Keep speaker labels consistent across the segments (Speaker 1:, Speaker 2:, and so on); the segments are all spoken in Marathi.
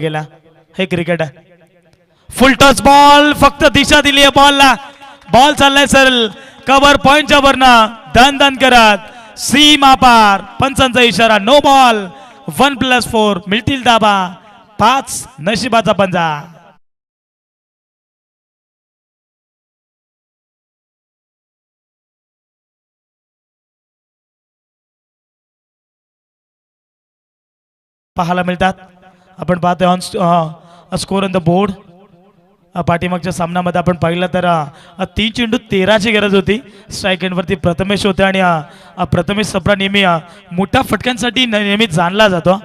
Speaker 1: गेला? हे क्रिकेट आहे. फुल टॉस बॉल फक्त दिशा दिली आहे बॉलला बॉल चाललाय सर कवर पॉइंटच्या वरनं. धन दन करत. सीमा पार पंचांचा इशारा. No ball one plus four मिळतील दाबा. पाच नशिबाचा पंजा. पाहायला मिळतात. आपण पाहतोय on score on the board पाठीमागच्या सामन्यामध्ये आपण पाहिलं तर तीन चेंडू तेराची गरज होती. स्ट्राईक एंडवरती प्रथमेश होते आणि प्रथमेश सप्रा नेहमी मोठ्या फटक्यांसाठी नेहमी जाणला जातो.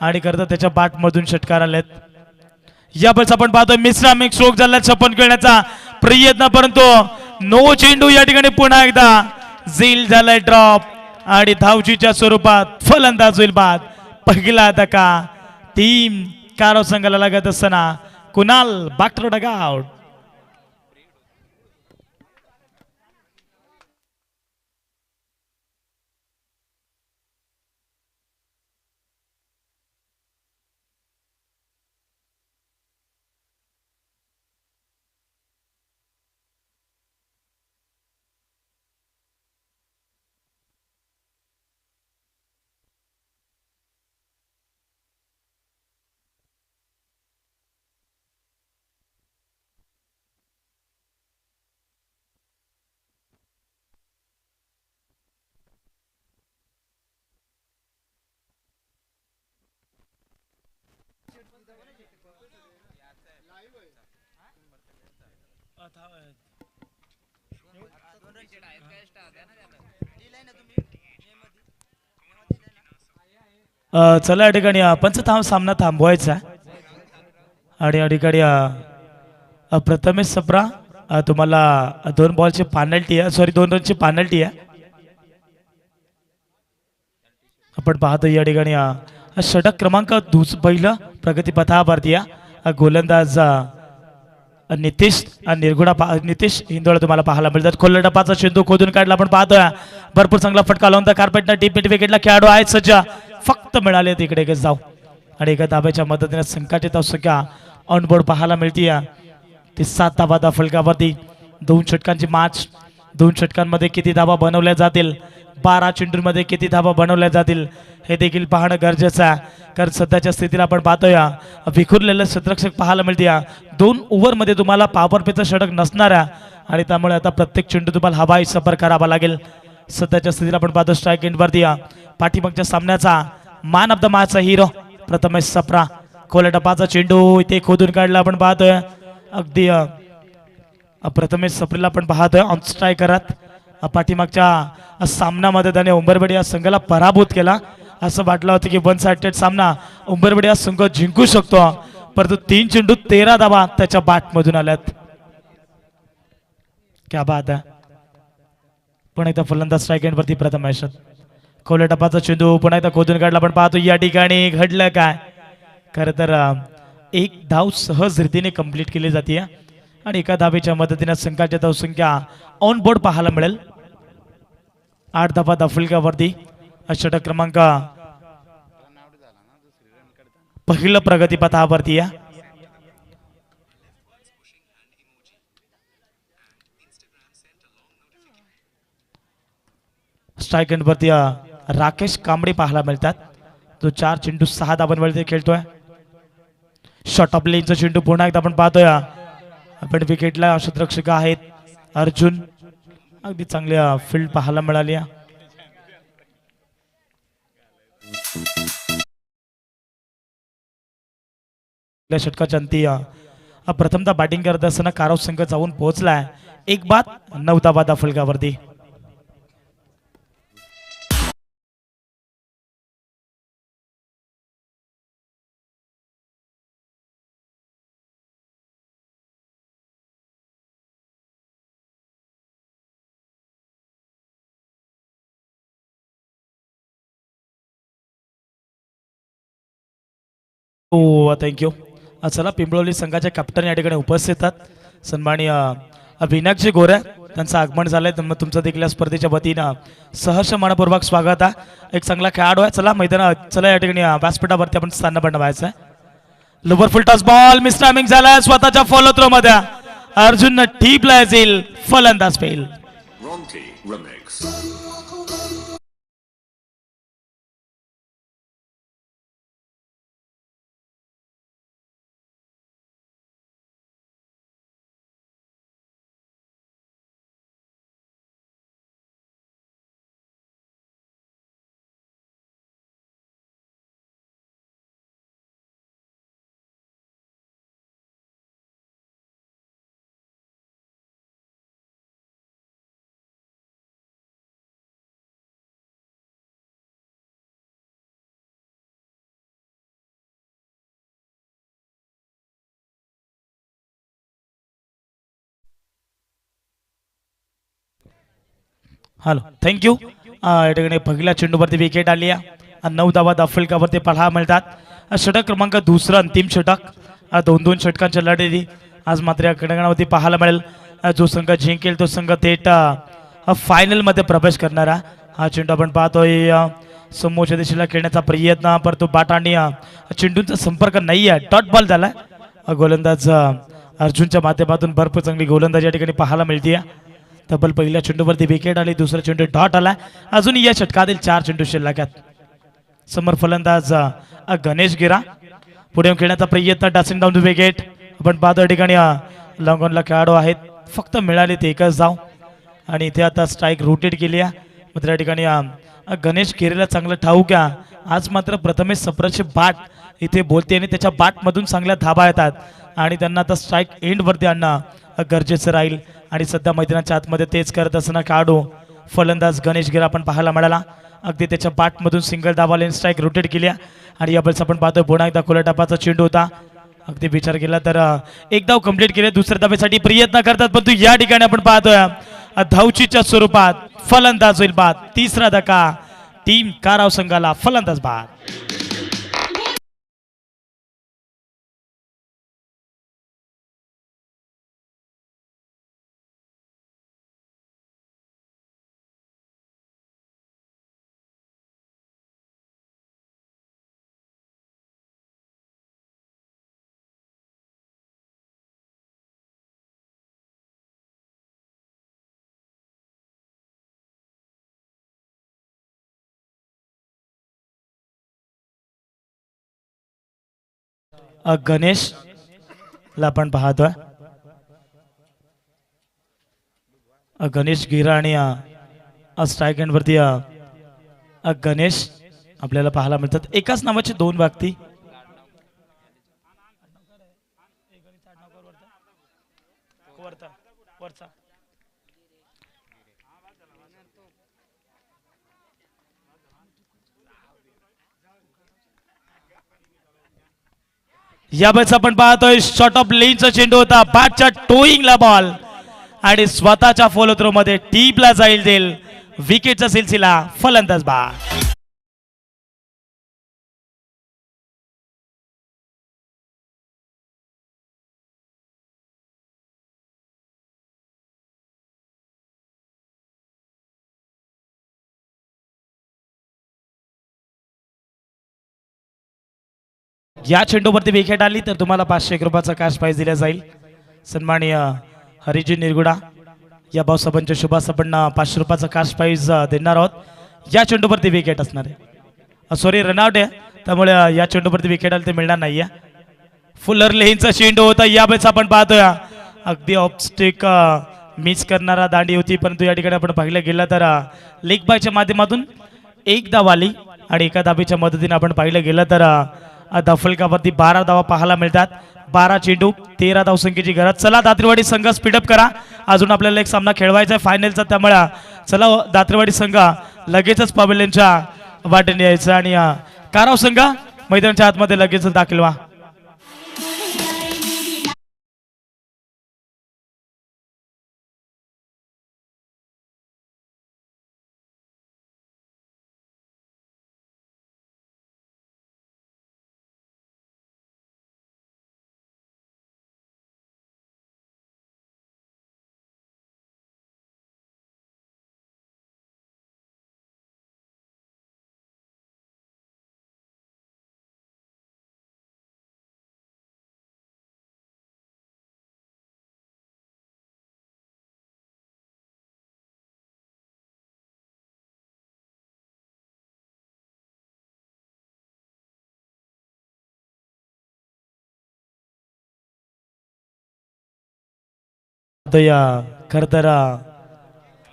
Speaker 1: आणि करता त्याच्या बाटमधून षटकार आलेत. या वेळेस आपण पाहतोय मिश्राम एक स्ट्रोक झाला छप्पन खेळण्याचा प्रयत्न परंतु नो चेंडू या ठिकाणी पुन्हा एकदा झील झालाय ड्रॉप आणि धावजीच्या स्वरूपात फलंदाज होईल बाद. पहिला धका टीम कारो संघाला लागत असताना कुणाल बाक्टर डगाउट अ, चला या ठिकाणी अ, सामना थांबवायचा आहे. आणि या ठिकाणी प्रथमेश सप्रा तुम्हाला दोन बॉलची पॅनल्टी आहे सॉरी दोन रनची पॅनल्टी आहे आपण पाहतो या ठिकाणी षटक क्रमांक दुस पहिलं प्रगतीपथावरती आहे. अ, गोलंदाज नितीश निर्गुणा पा नितीश हिंदोळा तुम्हाला पाहायला मिळतात. खोल्ला डपाचा चेंडू खोदून काढला आपण पाहतोय. भरपूर चांगला फटका लावून त्या कार्पेटनं टीप विकेटला खेळाडू आहेत सज्ज. फक्त मिळाले तिकडे एक जाऊ आणि एका दाब्याच्या मदतीने असू धावसंख्या ऑनबोर्ड पाहायला मिळते ती सात धाबा फलकावरती दोन षटकांची माच दोन षटकांमध्ये किती धाबा बनवल्या जातील? बारा चेंडूंमध्ये किती धाबा बनवल्या जातील? हे देखील पाहणं गरजेचं आहे. कारण सध्याच्या स्थितीला आपण पाहतोया विखुरलेलं शतरक्षक पाहायला मिळते. दोन ओव्हरमध्ये तुम्हाला पॉवर पेचं षटक नसणार आहे. आणि त्यामुळे आता प्रत्येक चेंडू तुम्हाला हवाई सफर करावा लागेल. सध्याच्या स्थितीला आपण पाहतो स्ट्राईक एंडवरती पाठीमागच्या सामन्याचा मान ऑफ द मॅचचा हिरो प्रथमेश सप्रा. खोल्या टपाचा चेंडू इथे खोदून काढला आपण पाहतोय. अगदी प्रथमेश सप्रीला आपण पाहतोय. ऑन स्ट्रायकरात करत पाठीमागच्या सामन्यामध्ये त्याने उंबरबडी या संघाला पराभूत केला. असं वाटलं होतं की वन साइडेड सामना उंबरबडी हा संघ जिंकू शकतो. परंतु तीन चेंडू तेरा धाबा त्याच्या बॅटमधून आल्यात. क्या बात आहे पण एकदा फलंदाज स्ट्राईक एंडवरती प्रथम यशात खोल्या टपाचा चेंडू पुन्हा एकदा खोदून काढला पण पाहतो. या ठिकाणी घडलं काय? खरं तर एक धाव सहज रीतीने कंप्लीट केली जाते आणि एका धावेच्या मदतीने संघाच्या धावसंख्या ऑन बोर्ड पाहायला मिळेल. आठ धावा दाफुलकावरती षटक क्रमांक पहिलं प्रगतीपथावरती या. स्ट्राईक वरती राकेश कांबळे पाहायला मिळतात. तो चार चेंडू सहा धाबांवरती खेळतोय. शॉर्ट ऑफ लेनचा चेंडू पुन्हा एकदा आपण पाहतोय. आपण विकेटला क्षेत्ररक्षक आहेत. अर्जुन अगदी चांगली फील्ड पाहायला मिळाली. षटकाच्या अंती अ, प्रथमतः बॅटिंग करत असताना काराव संघ जाऊन पोहोचलाय. एक बाद नऊ बाद फलकावरती. हो थँक्यू चला पिंपळवली संघाच्या कॅप्टन या ठिकाणी उपस्थित आहेत. सन्माननीय अ, विनायकजी गोरे त्यांचं आगमन झालंय. तर तुमचं देखील स्पर्धेच्या वतीनं सहर्ष मनपूर्वक स्वागत आहे. एक चांगला खेळाडू आहे. चला मैदान चला या ठिकाणी व्यासपीठावरती आपण स्थान बनवायचं आहे. Lower full toss ball miss timing झाला स्वतःच्या फॉलो थ्रो मध्ये. अर्जुन टीपला येईल फलंदाज
Speaker 2: पेल
Speaker 1: हॅलो थँक्यू या ठिकाणी पहिल्या चेंडूवरती विकेट आली आहे नऊ धावा दाफलकावरती पळा मिळतात षटक क्रमांक दुसरं अंतिम षटक दोन दोन षटकांच्या लढती आज मात्र या कडंगणावरती पाहायला मिळेल जो संघ जिंकेल तो संघ थेट फायनलमध्ये प्रवेश करणारा हा चेंडू आपण पाहतोय समोरच्या दिशेला खेळण्याचा प्रयत्न परंतु बाट आणि चेंडूंचा संपर्क नाही आहे डॉट बॉल झाला गोलंदाज अर्जुनच्या माध्यमातून भरपूर चांगली गोलंदाज या ठिकाणी पाहायला मिळते तब्बल पहिल्या चेंडूवरती विकेट आली दुसरा चेंडू डॉट आला. अजून या षटकातील चार चेंडू शिल्लक्यात समर समोर फलंदाज अ, गणेश गिरा. पुढे खेळण्याचा प्रयत्न डासिंग डाऊन विकेट आपण पाहतो ठिकाणी लॉंगॉनला खेळाडू आहेत. फक्त मिळाले ते एकच जाऊ आणि इथे आता स्ट्राईक रोटेट केली आहे. मग या ठिकाणी गणेश गिरेला चांगलं ठाऊक आहे. आज मात्र प्रथमेश सप्राचे बाट इथे बोलते आणि त्याच्या बाटमधून चांगल्या धाबा येतात. आणि त्यांना आता स्ट्राईक एंडवरती आणणं गरजेचं राहील. आणि सध्या मैदानाच्या आतमध्ये तेच करत असताना काढू. फलंदाज गणेश गिरा आपण पाहायला मिळाला. अगदी त्याच्या बाटमधून सिंगल दाबा लेन स्ट्राईक रोटेट केल्या आणि या बल्स आपण पाहतो पुन्हा एकदा खुल्या टपाचा चेंडू होता. अगदी विचार केला तर एकदा एक धाव कंप्लीट केले. दुसऱ्या धाब्यासाठी प्रयत्न करतात परंतु या ठिकाणी आपण पाहतोय धावचीच्या स्वरूपात फलंदाज होईल बाद. तिसरा धक्का. टीम काराव संघाला फलंदाज बाद. गणेश ला आपण पाहतोय. अ, गणेश गिरा आणि अ, स्ट्राईक एंडवरती अ, गणेश आपल्याला पाहायला मिळतात. एकाच नावाचे दोन व्यक्ती. वरचा. वेळेस आपण पाहतोय. शॉर्ट ऑफ लेनचा चेंडू होता. बॅटच्या टोईंगला बॉल आणि स्वतःच्या फॉलो थ्रो मध्ये टीपला जाईल देईल. विकेटचा सिलसिला फलंदाज बा या चेंडूवरती विकेट आली तर तुम्हाला पाचशे एक रुपयाचा कॅश प्राईज दिला जाईल. सन्माननीय हरिजी निरगुडा या भाऊसाहेबांच्या शुभासाहेबांना पाचशे रुपयाचा कॅश प्राईज देणार आहोत. या चेंडूवरती विकेट असणार आहे. सॉरी रनआउट आहे. त्यामुळे या चेंडूवरती विकेट आली ते मिळणार नाही आहे फुलर लेहींचा चेंडू होता. यावेळेस आपण पाहतोय. अगदी ऑपस्टिक मिस करणारा दांडी होती. परंतु या ठिकाणी आपण पाहिलं गेलं तर लेग बायच्या माध्यमातून एक धाव आली. आणि एका धाबीच्या मदतीने आपण पाहिलं गेलं तर दफलकावरती बारा धावा पाहायला मिळतात. बारा चेंडू तेरा धावसंख्येची गरज. चला दात्रीवाडी संघ स्पीडअप करा. अजून आपल्याला एक सामना खेळवायचा आहे. फायनलचा त्यामुळे. चला हो, दात्रीवाडी संघ लगेचच पवेलियनच्या वाटेने यायचं आणि काराव संघ मैदानाच्या आतमध्ये लगेचच दाखल व्हा. या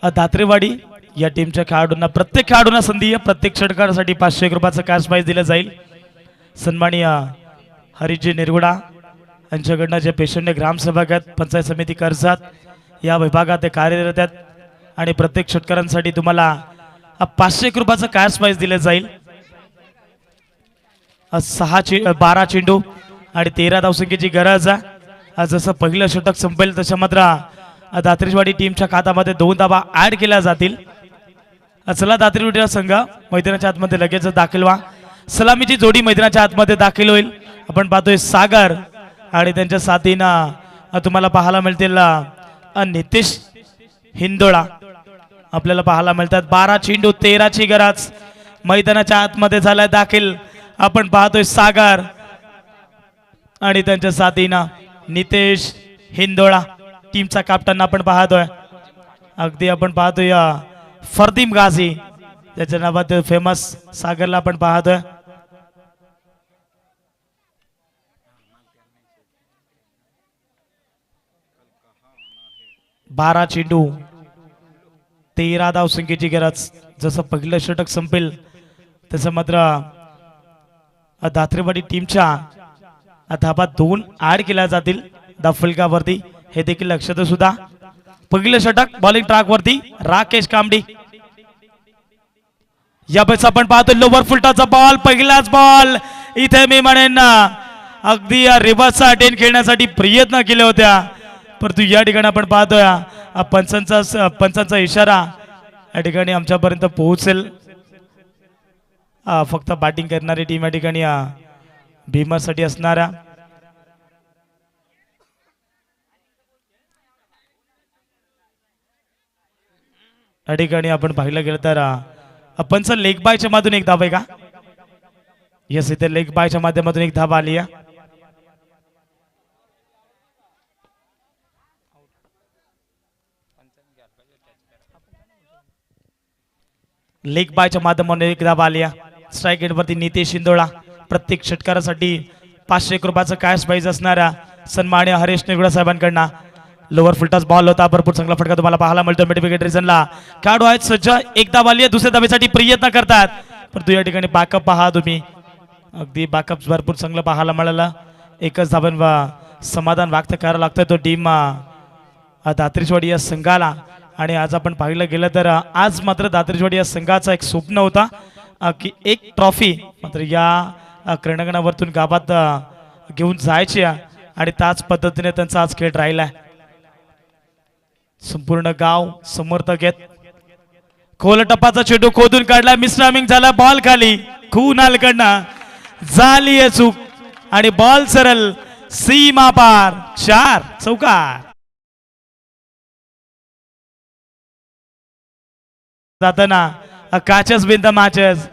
Speaker 1: अ, दात्रेवाडी या टीमच्या खेळाडूंना प्रत्येक खेळाडूंना संधी आहे. प्रत्येक षटकारासाठी पाचशे एक रुपयाचं कॅश प्राईज दिलं जाईल. सन्मानीय हरिजी निरगुडा यांच्याकडनं जे पेशंट ग्रामसभागात पंचायत समिती कर्जात या विभागात ते कार्यरत आहेत. आणि प्रत्येक षटकारांसाठी तुम्हाला पाचशे एक रुपयाचं कॅश प्राईज दिलं जाईल. सहा चे बारा चेंडू आणि तेरा धावसंख्येची गरज आहे. जसं पहिलं षटक संपेल तशा मात्र दात्रीजवाडी दात्रेशवाडी टीमच्या खात्यामध्ये दोन धाबा ऍड केल्या जातील. चला दात्रीवाडीचा संघ मैदानाच्या आतमध्ये लगेच दाखल व्हा. सलामीची जोडी मैदानाच्या आतमध्ये दाखल होईल. आपण पाहतोय सागर आणि त्यांच्या साथीनं तुम्हाला पाहायला मिळतील नितेश हिंदोळा. आपल्याला पाहायला मिळतात बारा चेंडू तेराची गरज. मैदानाच्या आतमध्ये झालाय दाखल. आपण पाहतोय सागर आणि त्यांच्या साथीनं नितेश हिंदोळा टीमचा कॅप्टन आपण पाहतोय. अगदी आपण पाहतोय या फरदीम गाझी त्याच्या नावात फेमस सागरला आपण पाहतोय. बारा चेंडू तेरा धावसंख्येची गरज जसं पहिलं षटक संपेल तसं मात्र अ, दात्रेवाडी टीमच्या अ, दोन ऍड केल्या जातील. दाफलकावरती हे देखील लक्षात सुद्धा पहिलं षटक बॉलिंग ट्रॅक वरती राकेश कामडी. यावेळेस आपण पाहतो लोवर फुलटाचा बॉल पहिलाच बॉल इथे मी म्हणेन अगदी या रिव्हर्सचा अटेन खेळण्यासाठी प्रयत्न केले होत्या. परंतु या ठिकाणी आपण पाहतोय पंचांचा पंचांचा इशारा या ठिकाणी आमच्यापर्यंत पोहोचेल. फक्त बॅटिंग करणारी टीम या ठिकाणी भीमासाठी असणारा या ठिकाणी आपण पाहिलं गेलं तर आपण सर लेग बायच्या माधून एक धाव आहे का? यस इथे लेग बायच्या माध्यमातून एक धाव आली आहे. लेग बायच्या माध्यमातून एक धाव आली स्ट्राईक वरती नितेश शिंदोळा. प्रत्येक षटकारासाठी पाचशे एक रुपयाचं कॅश प्राईज असणाऱ्या सन्मान्य हरेश निगुडा साहेबांकडनं. लोअर फुलटाच बॉल होता भरपूर चांगला फटका तुम्हाला पाहायला मिळतो मिड रिझनला खेळाडू आहेत सज्ज एक धाव आली आहे दुसऱ्या दाबेसाठी प्रयत्न करतात. परंतु या ठिकाणी बॅकअप पहा तुम्ही. अगदी बॅकअप भरपूर चांगलं पाहायला मिळालं. एकच धावन समाधान व्यक्त करायला लागतं तो टीम दात्रेशवाडी या संघाला. आणि आज आपण पाहिलं गेलं तर आज मात्र दात्रेशवाडी या संघाचा एक स्वप्न होता की एक ट्रॉफी मात्र या अ, क्रीडांगणावरतून गावात घेऊन जायच्या आणि त्याच पद्धतीने त्यांचा आज खेळ राहिला संपूर्ण गाव समर्थक घेत. खोल टप्पाचा चेंडू खोदून काढला. मिसरामिंग झाला. बॉल खाली. खून कडनं झाली चूक. आणि बॉल सरल. सीमा पार. चार. चौकार. जाताना अ, काचच बिंद माचस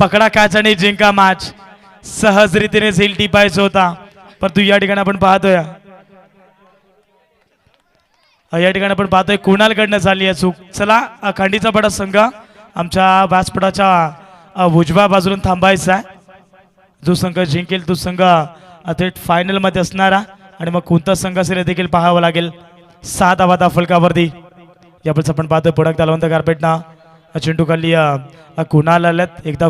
Speaker 1: पकडा काच आणि जिंका माच सहज रीतीने झेल टिपायचा होता. परंतु या ठिकाणी आपण पाहतोय. या ठिकाणी आपण पाहतोय कुणालकडनं झाली आहे चूक? चला खांडीचा बडा संघ आमच्या व्यासपीठाच्या उजव्या बाजूला थांबायचा आहे. जो संघ जिंकेल तो संघ थेट फायनलमध्ये असणारा. आणि मग कोणता संघ असेल देखील पाहावं लागेल. सात धावा फलकावरती. यावेळेस आपण पाहतोय पुढक तालवंत गारपेटना. चेंडू खाली कुणाल आल्यात एकदा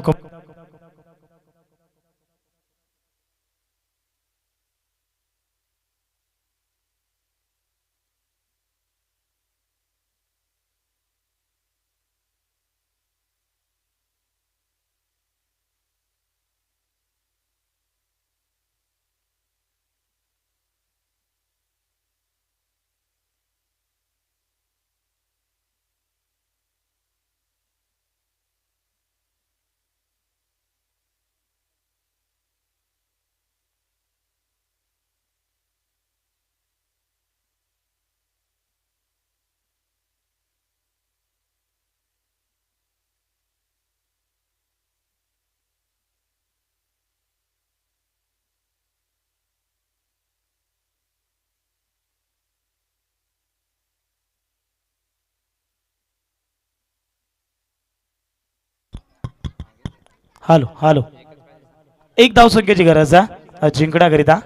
Speaker 1: हॅलो हॅलो. एक धाव संख्येची गरज आहे. जिंकण्याकरिता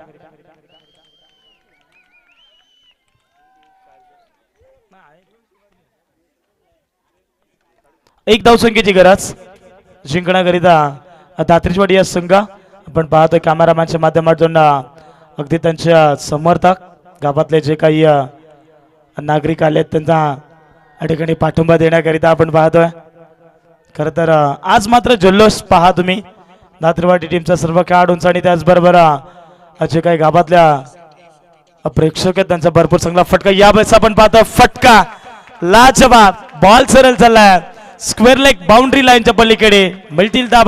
Speaker 1: एक धाव संख्येची गरज जिंकण्याकरिता दात्रीचवाडी या संघ. आपण पाहतोय कॅमेरामॅनच्या माध्यमातून अगदी त्यांच्या समर्थक गावातले जे काही नागरिक आले त्यांना या ठिकाणी पाठिंबा देण्याकरिता आपण पाहतोय. खरं तर आज मात्र जल्लोष पहा तुम्ही. दात्रवाटी टीमचा सर्व खेळाडूंचा आणि त्याचबरोबर अ, जे काही गावातल्या प्रेक्षक आहेत त्यांचा भरपूर चांगला फटका. या वेळेस आपण पाहतो फटका. लाजवाब. बॉल सरळ चाललाय. स्क्वेअर लेग बाउंड्री लाईनच्या पलीकडे. मिळतील दाबा.